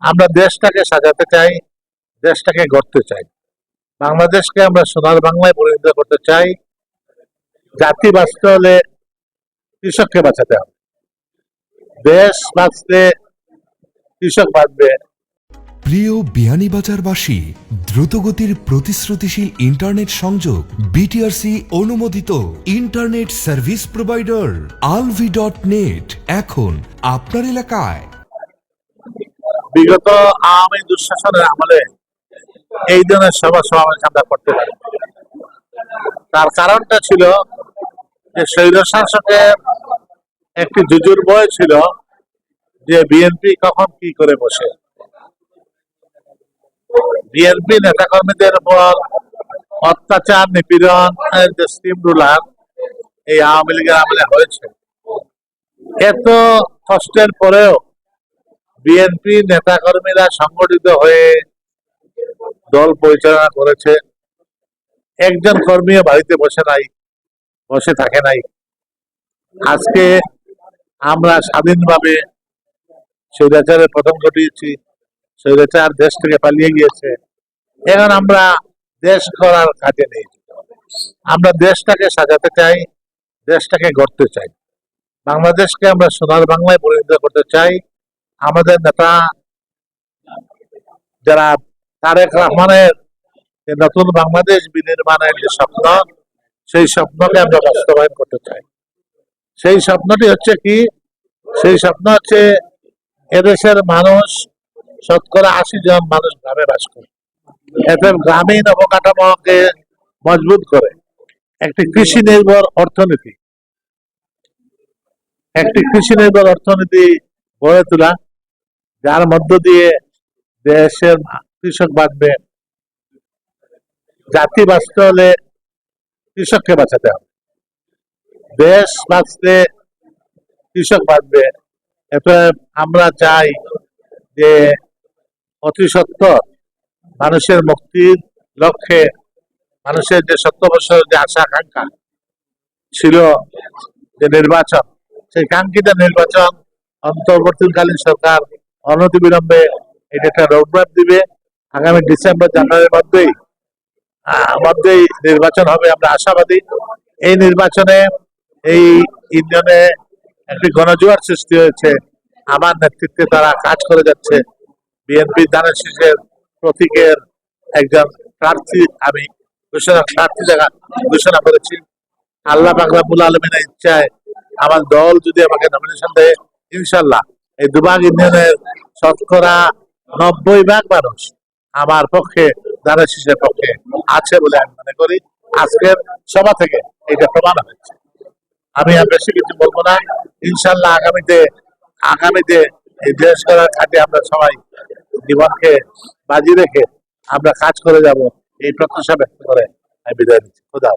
আমরা দেশটাকে সাজাতে চাই, দেশটাকে গড়তে চাই। বাংলাদেশকে আমরা সোনার বাংলায় পরিণত করতে চাই। জাতি বাঁচতে হলে কৃষককে বাঁচাতে হবে। দেশ বাঁচতে কৃষক বাঁচবে। প্রিয় বিয়ানীবাজারবাসী দ্রুতগতির প্রতিশ্রুতিশীল ইন্টারনেট সংযোগ বিটিআরসি অনুমোদিত internet service provider Alvi dot net এখন আপনার এলাকায়। বিগত আওয়ামী দুঃশাসনের আমলে এই ধরনের সভা সমাবেশ আমরা করতে পারি। তার কারণটা ছিল যে শাসকের একটি জুজুর বয় ছিল যে বিএনপি কখন কি করে বসে। বিএনপি নেতাকর্মীদের উপর অত্যাচার, নিপীড়ন যে স্টিম রুলার, এই আওয়ামী লীগের আমলে হয়েছে। এত কষ্টের পরেও বিএনপি নেতাকর্মীরা সংগঠিত হয়ে দল পরিচালনা করেছে। একজন কর্মীও বাড়িতে বসে নাই, বসে থাকে নাই। আজকে আমরা স্বাধীনভাবে স্বৈরাচারের প্রথম ঘটিয়েছি। স্বৈরাচার দেশ থেকে পালিয়ে গিয়েছে। এখন আমরা দেশ করার কাজে নেই। আমরা দেশটাকে সাজাতে চাই, দেশটাকে গড়তে চাই। বাংলাদেশকে আমরা সোনার বাংলায় পরিণত করতে চাই। আমাদের নেতা যারা তারেক রহমানের নতুন বাংলাদেশ বিনির্মাণের যে স্বপ্ন, সেই স্বপ্নকে আমরা বাস্তবায়ন করতে চাই। সেই স্বপ্নটি হচ্ছে কি? সেই স্বপ্ন হচ্ছে এদেশের মানুষ শতকরা আশি জন মানুষ গ্রামে বাস করে। এতে গ্রামীণ অবকাঠামোকে মজবুত করে। একটি কৃষি নির্ভর অর্থনীতি। একটি কৃষি নির্ভর অর্থনীতি গড়ে তোলা, যার মধ্য দিয়ে দেশের কৃষক বাঁচবে। জাতি বাঁচতে হলে কৃষককে বাঁচাতে হবে। দেশ বাঁচতে কৃষক বাঁচবে। এতে আমরা চাই যে অতি সত্তর মানুষের মুক্তির লক্ষ্যে মানুষের যে সত্তর বছর যে আশা, আকাঙ্ক্ষা ছিল যে নির্বাচন, সেই কাঙ্ক্ষিত নির্বাচন অন্তর্বর্তীকালীন সরকার অনতিবিলম্বে এটা একটা রোডম্যাপ দিবে। আগামী ডিসেম্বর, জানুয়ারির মধ্যেই মধ্যেই নির্বাচন হবে, আমরা আশাবাদী। এই নির্বাচনে, এই ইউনিয়নে একটি গণজোয়ার সৃষ্টি হয়েছে। আমার নেতৃত্বে তারা কাজ করে যাচ্ছে। বিএনপি দানের শীষের প্রতীকের একজন প্রার্থী আমি ঘোষণা, প্রার্থী জায়গা ঘোষণা করেছি। আল্লাহ বাকরাবুল আলমিনের ইচ্ছায় আমার দল যদি আমাকে নমিনেশন দেয় ইনশাল্লাহ এই দুবাগ ইউনিয়নের শতকরা নব্বই ভাগ মানুষ আমার পক্ষে দানের শীষের পক্ষে আছে বলে আমি মনে করি। আজকের সভা থেকে এটা প্রমাণ হয়েছে। আমি আর বেশি কিছু বলব না। ইনশাল্লাহ আগামীতে আগামীতে এই দেশ করার খাতে আমরা সবাই জীবনকে বাজি রেখে আমরা কাজ করে যাব এই প্রত্যাশা ব্যক্ত করে আমি বিদায় নিচ্ছি খোদা।